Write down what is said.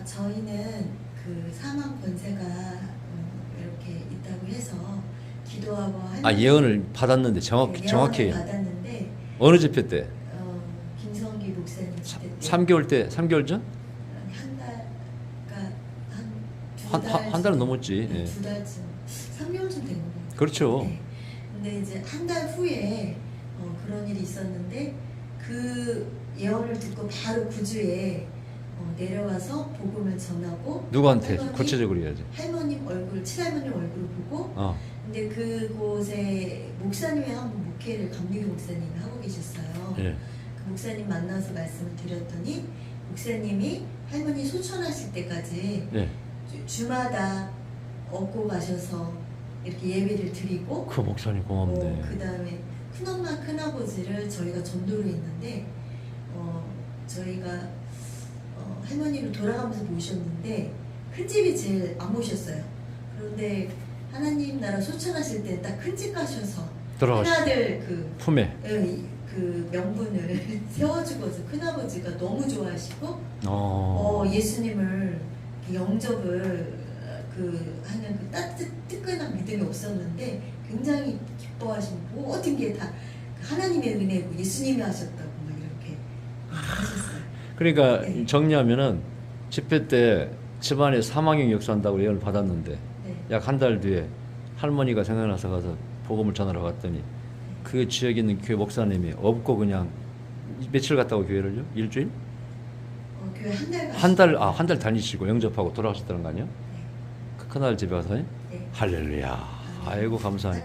어, 저희는 그 사망 권세가 어, 이렇게 있다고 해서 기도하고 하는 아 예언을 받았는데 정확 네, 정확히 예언을 받았는데 어느 집회 때? 어, 김성기 목사님 사- 그때 3개월 때 3개월 전? 한 달, 그러니까 한- 한두 한- 한 달은 넘었지. 네, 예. 두 달쯤, 3개월쯤 된 거예요. 그렇죠. 네. 근데 이제 한 달 후에 어, 그런 일이 있었는데 그 예언을 듣고 바로 구주에 어, 내려와서 복음을 전하고 누구한테 할머니, 구체적으로 해야지. 할머님 얼굴, 친할머님 얼굴을 보고 어. 근데 그곳에 목사님이 한분 목회를 감리교 목사님이 하고 계셨어요. 예. 그 목사님 만나서 말씀을 드렸더니 목사님이 할머니 소천하실 때까지 예. 주- 주마다 얻고 가셔서 이렇게 예배를 드리고 그 목사님 고맙네. 그 다음에 큰엄마 큰아버지를 저희가 전도를 했는데 어, 저희가 어, 할머니를 돌아가면서 모셨는데 큰 집이 제일 안 모셨어요. 그런데 하나님 나라 소천하실 때 딱 큰집 가셔서. 큰아들 그 품에. 예, 그 명분을 세워주고서 큰아버지가 너무 좋아하시고 어. 어, 예수님을 그 영접을 그 하는 그 따뜻 뜨끈한 믿음이 없었는데 굉장히 기뻐하시고 모든 게 다 하나님의 은혜고 예수님이 하셨다고. 그러니까 네. 정리하면은 집회 때 집안에 사망이 역사한다고 예언을 받았는데 네. 약한 달 뒤에 할머니가 생각나서 가서 복음을 전하러 갔더니 그 지역에 있는 교회 목사님이 없고 그냥 며칠 갔다 고 교회를요? 일주일? 어, 교회 한 달 한 달, 아, 한 달 다니시고 영접하고 돌아가셨다는 거 아니야? 네. 그 그날 집에 가서 네. 할렐루야. 아이고 감사해.